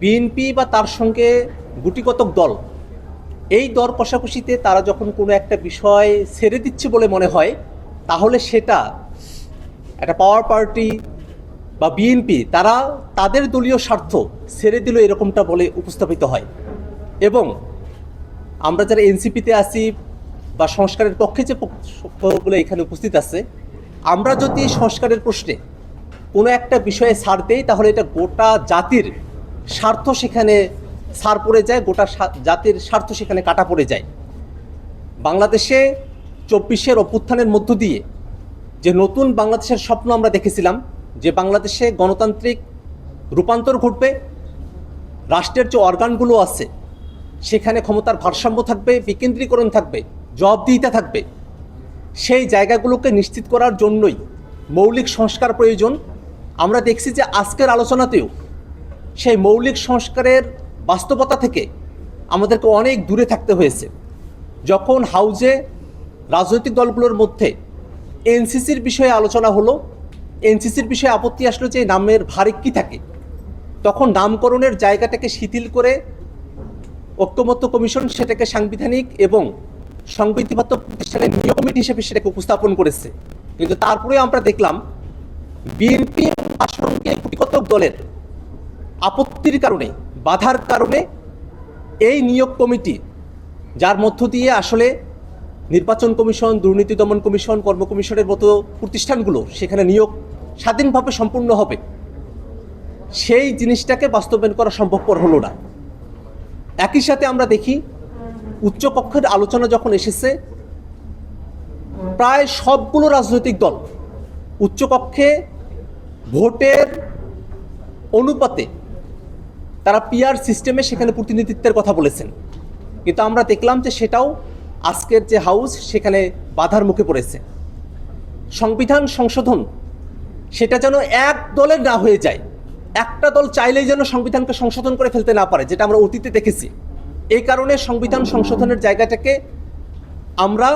BNP বা তার সঙ্গে গুটিকতক দল, এই দর কষাকষিতে তারা যখন কোনো একটা বিষয় ছেড়ে দিচ্ছে বলে মনে হয়, তাহলে সেটা একটা পাওয়ার পার্টি বা বিএনপি তারা তাদের দলীয় স্বার্থ ছেড়ে দিল এরকমটা বলে উপস্থাপিত হয়। এবং আমরা যারা এনসিপিতে আছি বা সংস্কারের পক্ষে যে পক্ষগুলো এখানে উপস্থিত আছে, আমরা যদি সংস্কারের প্রশ্নে কোনো একটা বিষয়ে ছাড় দেই, তাহলে এটা গোটা জাতির স্বার্থ সেখানে সার পড়ে যায়, গোটা জাতির স্বার্থ সেখানে কাটা পড়ে যায়। বাংলাদেশে চব্বিশের অভ্যুত্থানের মধ্য দিয়ে যে নতুন বাংলাদেশের স্বপ্ন আমরা দেখেছিলাম, যে বাংলাদেশে গণতান্ত্রিক রূপান্তর ঘটবে, রাষ্ট্রের যে অর্গানগুলো আছে, সেখানে ক্ষমতার ভারসাম্য থাকবে, বিকেন্দ্রীকরণ থাকবে, জবাবদিহিতা থাকবে, সেই জায়গাগুলোকে নিশ্চিত করার জন্যই মৌলিক সংস্কার প্রয়োজন। আমরা দেখছি যে আজকের আলোচনাতেও সেই মৌলিক সংস্কারের বাস্তবতা থেকে আমাদেরকে অনেক দূরে থাকতে হয়েছে। যখন হাউজে রাজনৈতিক দলগুলোর মধ্যে এনসিসির বিষয়ে আলোচনা হলো, এনসিসির বিষয়ে আপত্তি আসলো যে নামের ভারে কী থাকে, তখন নামকরণের জায়গাটাকে শিথিল করে ঐক্যমত্য কমিশন সেটাকে সাংবিধানিক এবং সংবিধিবদ্ধ প্রতিষ্ঠানের নিয়োগ কমিটি হিসেবে সেটাকে উপস্থাপন করেছে। কিন্তু তারপরে আমরা দেখলাম, বিএনপি এবং তার সঙ্গে কুটিকতক দলের আপত্তির কারণে, বাধার কারণে এই নিয়োগ কমিটি, যার মধ্য দিয়ে আসলে নির্বাচন কমিশন, দুর্নীতি দমন কমিশন, কর্ম কমিশনের মতো প্রতিষ্ঠানগুলো সেখানে নিয়োগ স্বাধীনভাবে সম্পূর্ণ হবে, সেই জিনিসটাকে বাস্তবায়ন করা সম্ভবপর হলো না। একই সাথে আমরা দেখি, উচ্চকক্ষের আলোচনা যখন এসেছে, প্রায় সবগুলো রাজনৈতিক দল উচ্চকক্ষে ভোটের অনুপাতে তারা পিয়ার সিস্টেমে সেখানে প্রতিনিধিত্বের কথা বলেছেন। কিন্তু আমরা দেখলাম যে সেটাও আজকের যে হাউস সেখানে বাধার মুখে পড়েছে। সংবিধান সংশোধন, সেটা যেন এক দলের না হয়ে যায়। একটা দল চাইলেই যেন সংবিধানকে সংশোধন করে ফেলতে না পারে, যেটা আমরা অতীতে দেখেছি। এই কারণে সংবিধান সংশোধনের জায়গাটাকে আমরা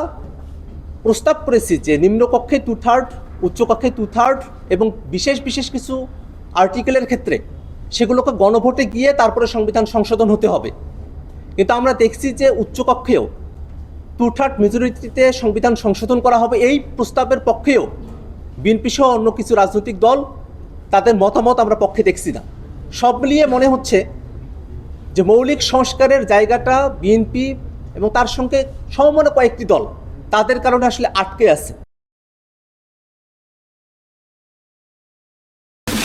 প্রস্তাব করেছি যে নিম্নকক্ষে টু থার্ড উচ্চকক্ষে টু থার্ড এবং বিশেষ বিশেষ কিছু আর্টিকেলের ক্ষেত্রে সেগুলোকে গণভোটে গিয়ে তারপরে সংবিধান সংশোধন হতে হবে। কিন্তু আমরা দেখছি যে উচ্চকক্ষেও টু থার্ড মেজরিটিতে সংবিধান সংশোধন করা হবে এই প্রস্তাবের পক্ষেও বিএনপি সহ অন্য কিছু রাজনৈতিক দল তাদের মতামত আমরা পক্ষে দেখছি না। সব মিলিয়ে মনে হচ্ছে যে মৌলিক সংস্কারের জায়গাটা বিএনপি এবং তার সঙ্গে সমমনে কয়েকটি দল তাদের কারণে আসলে আটকে আছে।